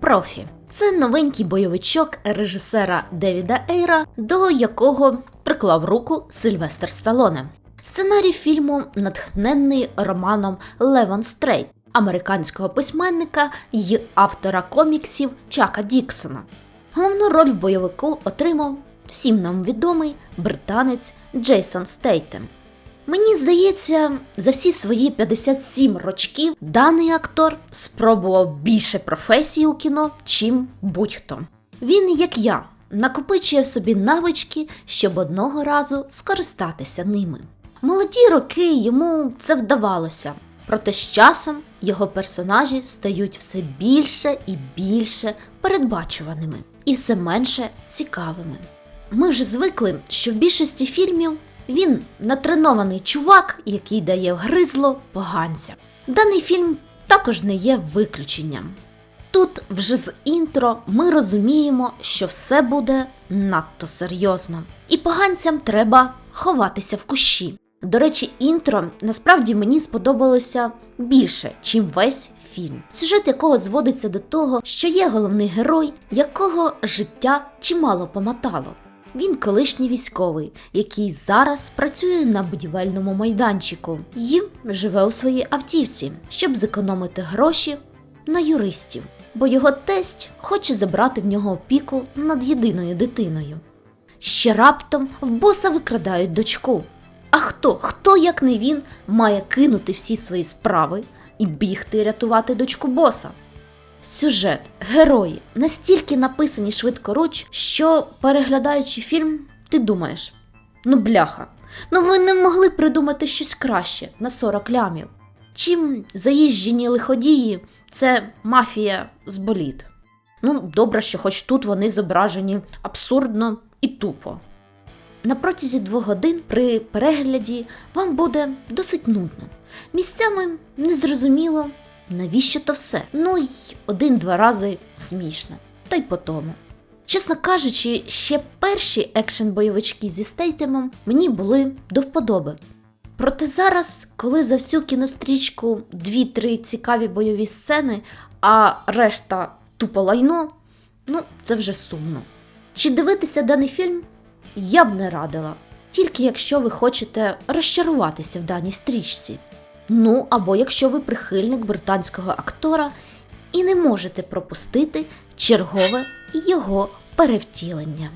Профі. Це новенький бойовичок режисера Девіда Ейра, до якого приклав руку Сильвестр Сталоне. Сценарій фільму натхненний романом Левон Стрейт американського письменника й автора коміксів Чака Діксона. Головну роль в бойовику отримав всім нам відомий британець Джейсон Стейтем. Мені здається, за всі свої 57 рочків даний актор спробував більше професій у кіно, чим будь-хто. Він, як я, накопичує в собі навички, щоб одного разу скористатися ними. Молоді роки йому це вдавалося, проте з часом його персонажі стають все більше і більше передбачуваними і все менше цікавими. Ми вже звикли, що в більшості фільмів він натренований чувак, який дає вгризло поганця. Даний фільм також не є виключенням. Тут вже з інтро ми розуміємо, що все буде надто серйозно, і поганцям треба ховатися в кущі. До речі, інтро насправді мені сподобалося більше, чим весь фільм, сюжет якого зводиться до того, що є головний герой, якого життя чимало помотало. Він колишній військовий, який зараз працює на будівельному майданчику і живе у своїй автівці, щоб зекономити гроші на юристів, бо його тесть хоче забрати в нього опіку над єдиною дитиною. Ще раптом в боса викрадають дочку. А хто, хто, як не він, має кинути всі свої справи і бігти рятувати дочку боса? Сюжет, герої настільки написані швидкоруч, що переглядаючи фільм, ти думаєш: ну бляха, ну ви не могли придумати щось краще на 40 лямів. Чим заїжджені лиходії це мафія з боліт. Ну, добре, що хоч тут вони зображені абсурдно і тупо. На протязі двох годин при перегляді вам буде досить нудно. Місцями незрозуміло, навіщо то все. Ну й один-два рази смішно, та й по тому. Чесно кажучи, ще перші екшен-бойовички зі стейтемом мені були до вподоби. Проте зараз, коли за всю кінострічку дві-три цікаві бойові сцени, а решта тупо лайно, ну це вже сумно. Чи дивитися даний фільм? Я б не радила, тільки якщо ви хочете розчаруватися в даній стрічці. Ну або якщо ви прихильник британського актора і не можете пропустити чергове його перевтілення.